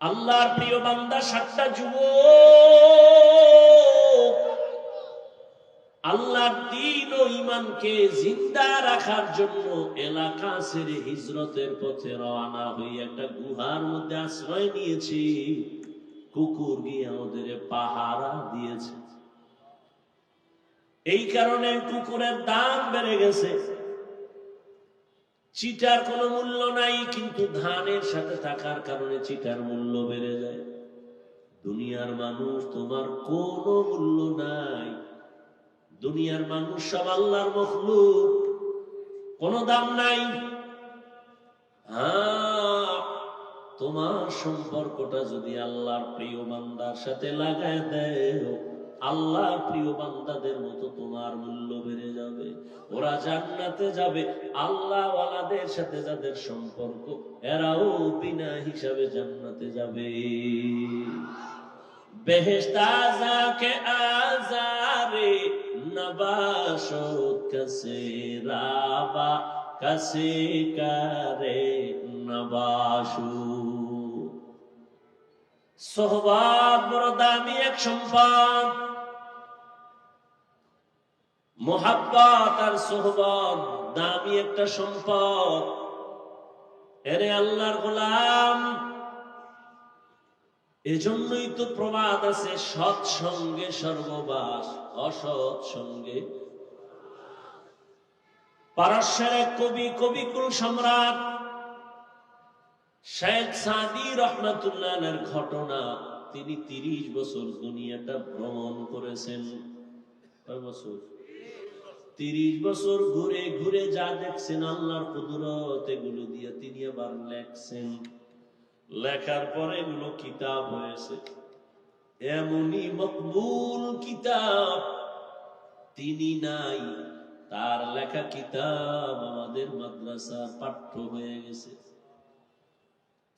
আল্লাহর প্রিয় বান্দা, সাতটা যুব আল্লাহর দিন ও ইমানকে জিন্দা রাখার জন্য এলাকা ছেড়ে হিজরতের পথে রওনা হয়ে একটা গুহার মধ্যে আশ্রয় নিয়েছি। কুকুর গিয়ে আমাদের পাহারা দিয়েছে। এই কারণে কুকুরের দাম বেড়ে গেছে। চিটার কোনো মূল্য নাই, কিন্তু ধানের সাথে থাকার কারণে চিটার মূল্য বেড়ে যায়। দুনিয়ার মানুষ তোমার কোনো মূল্য নাই। দুনিয়ার মানুষ সব আল্লাহর মখলুক। কোনো দাম নাই। তোমার সম্পর্কটা যদি আল্লাহর প্রিয় বান্দার সাথে লাগায় দেয় আল্লাহর প্রিয় বান্দাদের মতো তোমার মূল্য বেড়ে যাবে। ওরা জান্নাতে যাবে। আল্লাহ ওয়ালাদের সাথে যাদের সম্পর্ক, এরাও বিনা হিসাবে জান্নাতে যাবে। নবাশু সোহবাদ বড় দামি এক সম্পদ। মোহাব্বত আর সোহবত, দামি একটা সম্পদ। এরে আল্লাহর গোলাম, এজন্যই তো প্রবাদ আছে, সৎ সঙ্গে সর্ববাস, অসৎ সঙ্গে। পারস্যের এক কবি, কবিকুল সম্রাট শেখ সাদি রহমাতুল্লাহের ঘটনা, তিনি তিরিশ বছর দুনিয়াটা ভ্রমণ করেছেন। কয় বছর? তিরিশ বছর ঘুরে ঘুরে যা দেখছেন আল্লাহর কুদরত, এগুলো দিয়ে তিনি আবার লেখছেন। লেখার পরে এগুলো কিতাব হয়েছে। এমনই মকবুল কিতাব, তিনি নাই, তার লেখা কিতাব আমাদের মাদ্রাসা পাঠ্য হয়ে গেছে।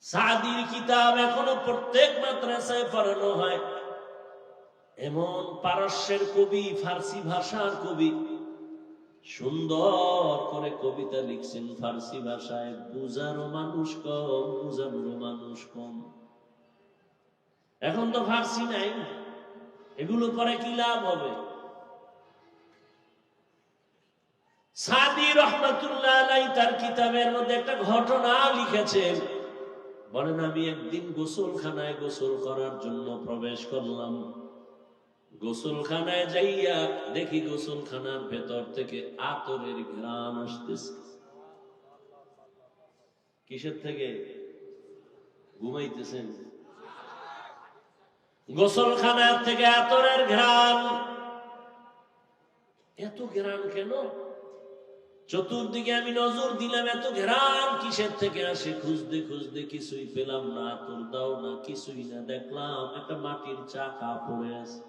সাদির কিতাব এখনও প্রত্যেক মাদ্রাসায় পড়ানো হয়। এমন পারস্যের কবি, ফার্সি ভাষার কবি সুন্দর করে কবিতা লিখছেন ফার্সি ভাষায়, বুঝারও মানুষ কম, বুঝানোরও মানুষ কম। এখন তো ফার্সি নাই। এগুলো পরে কি লাভ হবে? সাদি রহমতুল্লাহ আলাই তার কিতাবের মধ্যে একটা ঘটনা লিখেছেন বলেন, আমি একদিন গোসলখানায় গোসল করার জন্য প্রবেশ করলাম। গোসলখানায় যাইয়া দেখি গোসলখানার ভেতর থেকে আতরের আসতেছে। কিসের থেকে? ঘুমাইতেছেন। গোসলখানার থেকে আতরের এত কেন? চতুর্দিকে আমি নজর দিলাম, এত ঘেরান কিসের থেকে আসে? খুঁজতে খুঁজতে কিছুই পেলাম না তোর দাও না, কিছুই না দেখলাম। একটা মাটির চাকা পড়ে আছে।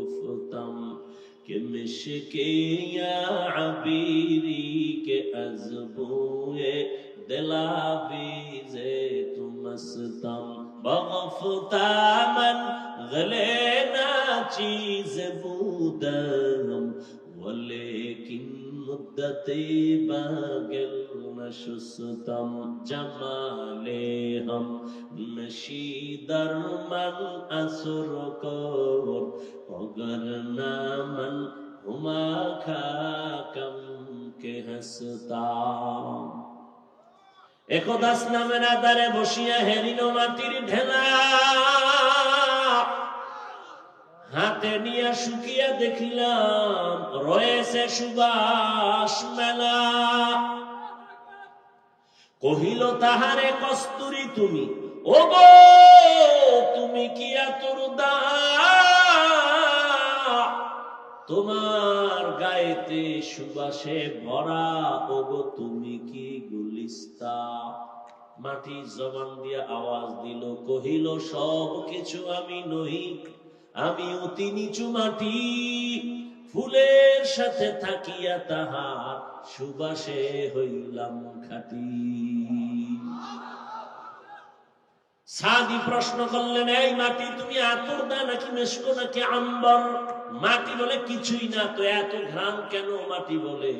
گفتم که مشکی یا عبیری که از بوی دلاویز تو مستم بغفتا من غلینا چیز بودم ولیکن مدتی باگل نشستم جماله هم نشی در من اثر کر اگر না من হুমা খাকম কে হসতাম একদাস নামের আদারে বসিয়া হেরিল মাটির ঢেলা হাতে নিয়ে শুকিয়ে দেখিলাম রয়েছে সুবাস মেলা কহিল, তাহারে কস্তুরি তুমি? ও গো তুমি কি তোমার গায়েতে সুবাসে ভরা ও গো তুমি কি গুলিস্তা? মাটি জবান দিয়ে আওয়াজ দিল, কহিল, সব কিছু আমি নহি, আমি অতি নিচু মাটি। ফুলের সাথে থাকিয়া তাহার সুবাসে হইলাম খাটি। সাদি প্রশ্ন করলেন, এই মাটি তুমি আতর দা নাকি মেশকো নাকি আম্বর? মাটি বলে, কিছুই না, তো এত ঘ্রাম কেন মাটি বলে?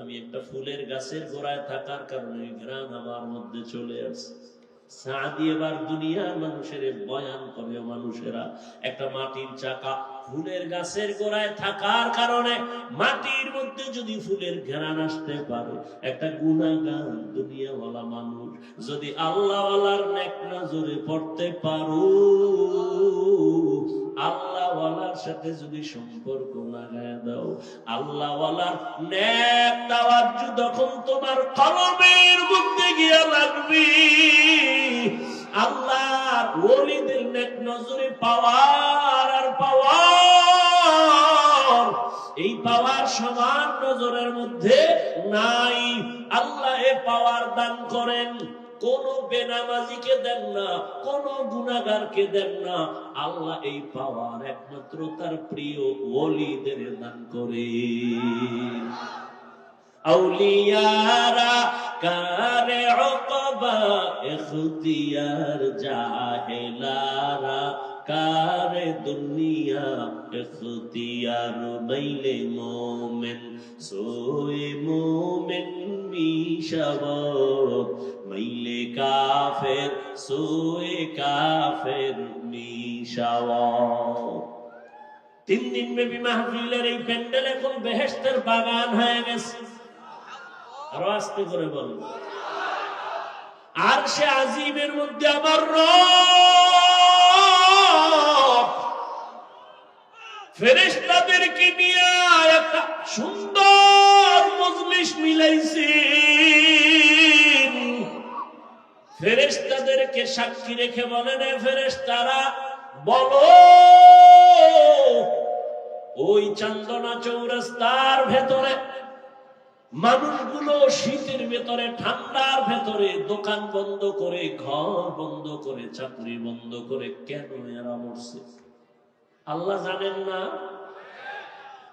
আমি একটা ফুলের গাছের গোড়ায় থাকার কারণে ঘ্রাম আমার মধ্যে চলে আসে। দুনিয়াওয়ালা মানুষ যদি আল্লাহওয়ালার পড়তে পারো। আল্লাহওয়ালার সাথে যদি সম্পর্ক লাগায় দাও, আল্লাহওয়ালার নেক যখন তোমার কলমের মধ্যে গিয়া লাগবে। ওলিদের নেক নজরে পাওয়ার আর পাওয়ার। এই পাওয়ার সমান নজরের মধ্যে নাই। আল্লাহ এ পাওয়ার দান করেন। কোন বেনামাজিকে দেন না, কোন গুনাগারকে দেন না। আল্লাহ এই পাওয়ার একমাত্র তার প্রিয় ওলিদের দান করে। আউলিয়ারা, কারে অকবা এখতিয়ার জাহেলারা, কারে দুনিয়া এখতিয়ার মাইলে মোমেন সোয়ে মোমেন মিশাবত কাফের সোয়ে কাফের মিশাওয়াত তিন দিন ব্যাপী মাহফিলের এই প্যান্ডেল এখন বেহেস্তের বাগান হয়ে গেছে। আরও আস্তে করে বল আর সে আজিমের মধ্যে আমার রব। ফেরেশতাদেরকে নিয়ে একটা সুন্দর মজলিস মিলাইছে ফেরেশতাদেরকে সাক্ষী রেখে বলেন "এ ফেরেশতারা, বলো, ওই চান্দনা চৌরাস্তার ভেতরে মানুষগুলো শীতের ভেতরে, ঠান্ডার ভেতরে দোকান বন্ধ করে, ঘর বন্ধ করে, চাকরি বন্ধ করে কেন এরা মরছে? আল্লাহ জানেন না?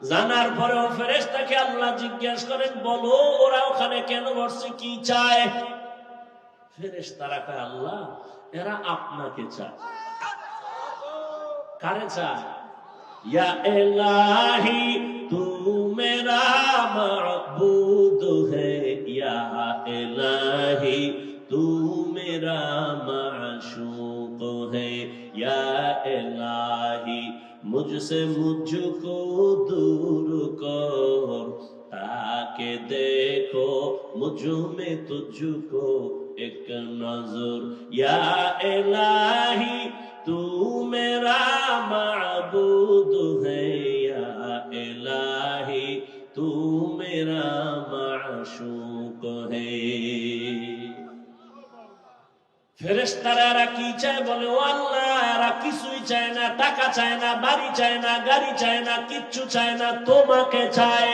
জানার পরেও ফেরেশতাকে আল্লাহ জিজ্ঞাসা করেন, বলো ওরা ওখানে কেন মরছে, কি চায়? ফেরেশতারা কয়, আল্লাহ, এরা আপনাকে চায়। কারে চায়? या इलाही, तू मेरा मबूद है, या इलाही, तू मेरा माशूक है, या इलाही, मुझसे मुझको दूर कर, ताके देखो मुझमें तुझको एक नज़र। या इलाही तू मेरा माबूद है या इलाही तू मेरा माशूक है ফেরেশতারা এরা কি চায় বলে ও আল্লাহ এরা কিছুই চায় না টাকা চায় না বাড়ি চায় না গাড়ি চায় না কিচ্ছু চায় না তোমাকে চায়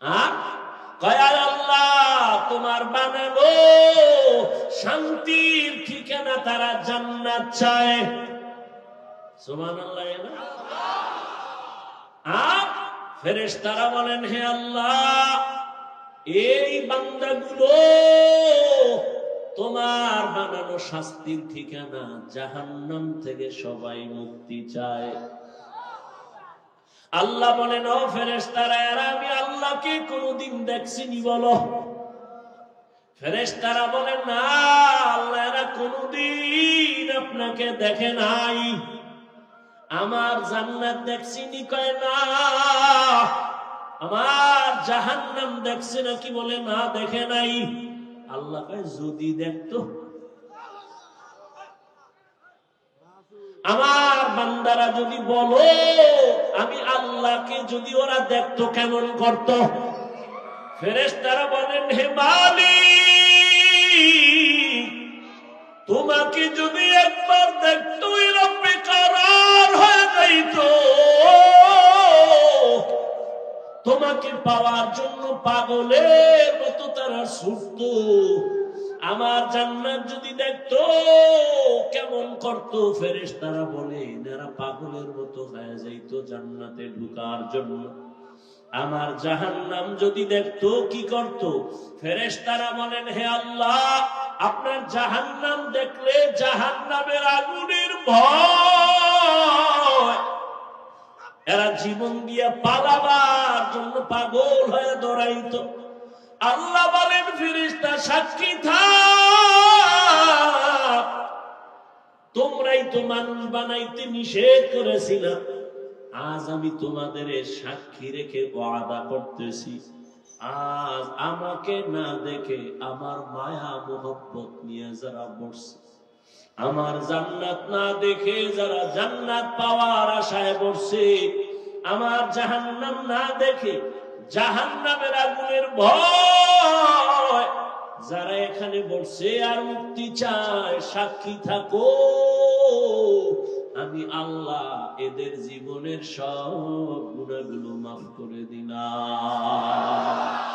আর কয়াল আল্লাহ তোমার বানানো শান্তির ঠিকানা তারা জান্নাত চায়। সুবহানাল্লাহ বলেন, হে আল্লাহ, এই বান্দাগুলো তোমার বানানো শাস্তির ঠিকানা জাহান্নাম থেকে সবাই মুক্তি চায়। আল্লাহ বলেন, ও ফেরেশতারা, এরা আমি আল্লাহকে কোনোদিন দেখছিনি বলো। ফেরেশতারা বলেন, না এরা কোনোদিন আপনাকে দেখে নাই। আমার জান্নাত দেখছিনি কয় না। আমার জাহান্নাম দেখছে নাকি বলে, না দেখে নাই। আল্লাহ কয়, যদি দেখতো। আমার বান্দারা যদি বলো, আমি আল্লাহকে যদি ওরা দেখতো, কেমন করত? ফেরেশতারা বলেন, হে মালিক তোমাকে যদি একবার দেখতো বেকার হয়ে যাইতো। তোমাকে পাওয়ার জন্য পাগলের মতো তারা ছুটত। আমার জান্নাত যদি দেখতো, কেমন করতো ফেরেশ তারা বলে এনারা পাগলের মতো হয়ে যাইতো জান্নাতে ঢুকার জন্য। আমার জাহান্নাম যদি দেখতো, কি করত? ফেরেশ তারা বলেন, হে আল্লাহ আপনার জাহান্নাম দেখলে জাহান্নামের আগুনের ভয়। এরা জীবন দিয়ে পালাবার জন্য পাগল হয়ে দৌড়াইতো। আল্লাহ বলেন ফিরিস্তা সাক্ষী থাক। তোমরাই তো মানুষ বানাইতে নিষেধ করেছিলাম। আজ আমি তোমাদের সাক্ষী রেখে ওয়াদা করতেছি। আজ আমাকে না দেখে আমার মায়া মোহব্বত নিয়ে যারা বসছে আমার জান্নাত না দেখে যারা জান্নাত পাওয়ার আশায় বসছে আমার জাহান্নাম না দেখে জাহান্নামের আগুনের ভয়, যারা এখানে বসছে আর মুক্তি চায়, সাক্ষী থাকো। আমি আল্লাহ এদের জীবনের সব গুণাগুলো মাফ করে দিলাম।